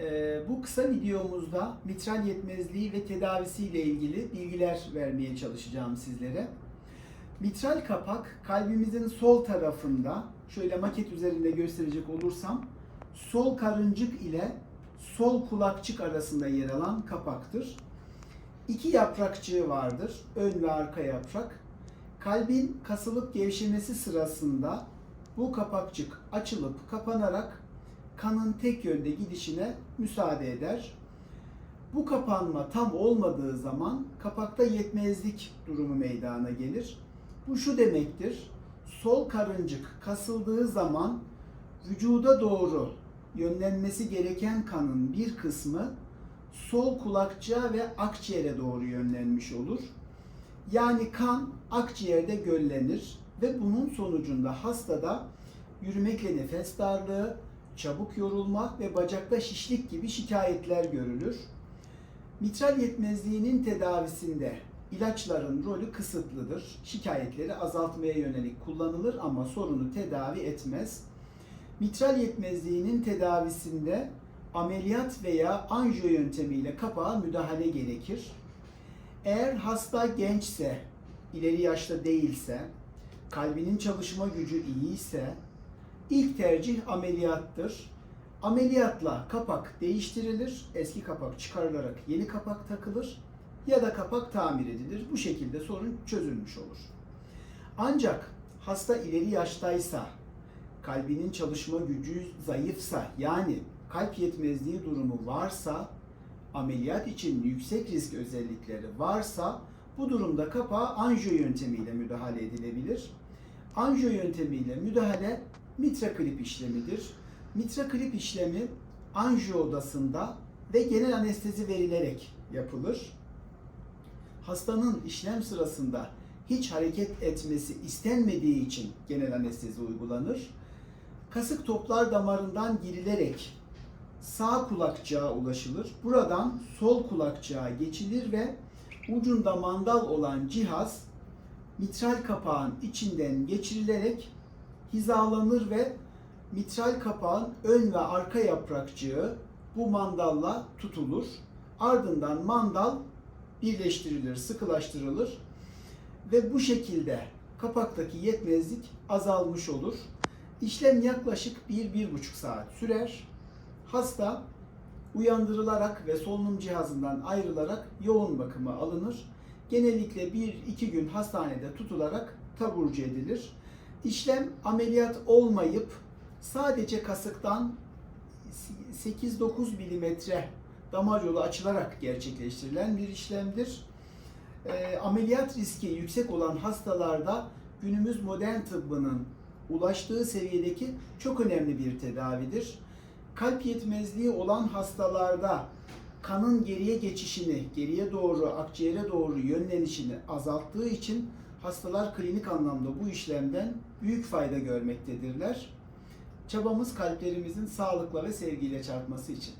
Ee, bu kısa videomuzda mitral yetmezliği ve tedavisi ile ilgili bilgiler vermeye çalışacağım sizlere. Mitral kapak kalbimizin sol tarafında, şöyle maket üzerinde gösterecek olursam, sol karıncık ile sol kulakçık arasında yer alan kapaktır. İki yaprakçığı vardır, ön ve arka yaprak. Kalbin kasılıp gevşemesi sırasında bu kapakçık açılıp kapanarak kanın tek yönde gidişine müsaade eder. Bu kapanma tam olmadığı zaman kapakta yetmezlik durumu meydana gelir. Bu şu demektir. Sol karıncık kasıldığı zaman vücuda doğru yönlenmesi gereken kanın bir kısmı sol kulakçığa ve akciğere doğru yönlenmiş olur. Yani kan akciğerde göllenir ve bunun sonucunda hastada yürümekle nefes darlığı, çabuk yorulma ve bacakta şişlik gibi şikayetler görülür. Mitral yetmezliğinin tedavisinde ilaçların rolü kısıtlıdır. Şikayetleri azaltmaya yönelik kullanılır ama sorunu tedavi etmez. Mitral yetmezliğinin tedavisinde ameliyat veya anjiyo yöntemiyle kapağa müdahale gerekir. Eğer hasta gençse, ileri yaşta değilse, kalbinin çalışma gücü iyiyse, ilk tercih ameliyattır. Ameliyatla kapak değiştirilir, eski kapak çıkarılarak yeni kapak takılır ya da kapak tamir edilir. Bu şekilde sorun çözülmüş olur. Ancak hasta ileri yaştaysa, kalbinin çalışma gücü zayıfsa yani kalp yetmezliği durumu varsa, ameliyat için yüksek risk özellikleri varsa bu durumda kapağa anjiyo yöntemiyle müdahale edilebilir. Anjiyo yöntemiyle müdahale mitraklip işlemidir. Mitraklip işlemi anjiyo odasında ve genel anestezi verilerek yapılır. Hastanın işlem sırasında hiç hareket etmesi istenmediği için genel anestezi uygulanır. Kasık toplar damarından girilerek sağ kulakçığa ulaşılır. Buradan sol kulakçığa geçilir ve ucunda mandal olan cihaz mitral kapağın içinden geçirilerek hizalanır ve mitral kapağın ön ve arka yaprakçığı bu mandalla tutulur. Ardından mandal birleştirilir, sıkılaştırılır ve bu şekilde kapaktaki yetmezlik azalmış olur. İşlem yaklaşık 1-1,5 saat sürer. Hasta uyandırılarak ve solunum cihazından ayrılarak yoğun bakıma alınır. Genellikle 1-2 gün hastanede tutularak taburcu edilir. İşlem ameliyat olmayıp sadece kasıktan 8-9 milimetre damar yolu açılarak gerçekleştirilen bir işlemdir. E, ameliyat riski yüksek olan hastalarda günümüz modern tıbbının ulaştığı seviyedeki çok önemli bir tedavidir. Kalp yetmezliği olan hastalarda kanın geriye geçişini, geriye doğru, akciğere doğru yönlenişini azalttığı için hastalar klinik anlamda bu işlemden büyük fayda görmektedirler. Çabamız kalplerimizin sağlıkla ve sevgiyle çarpması için.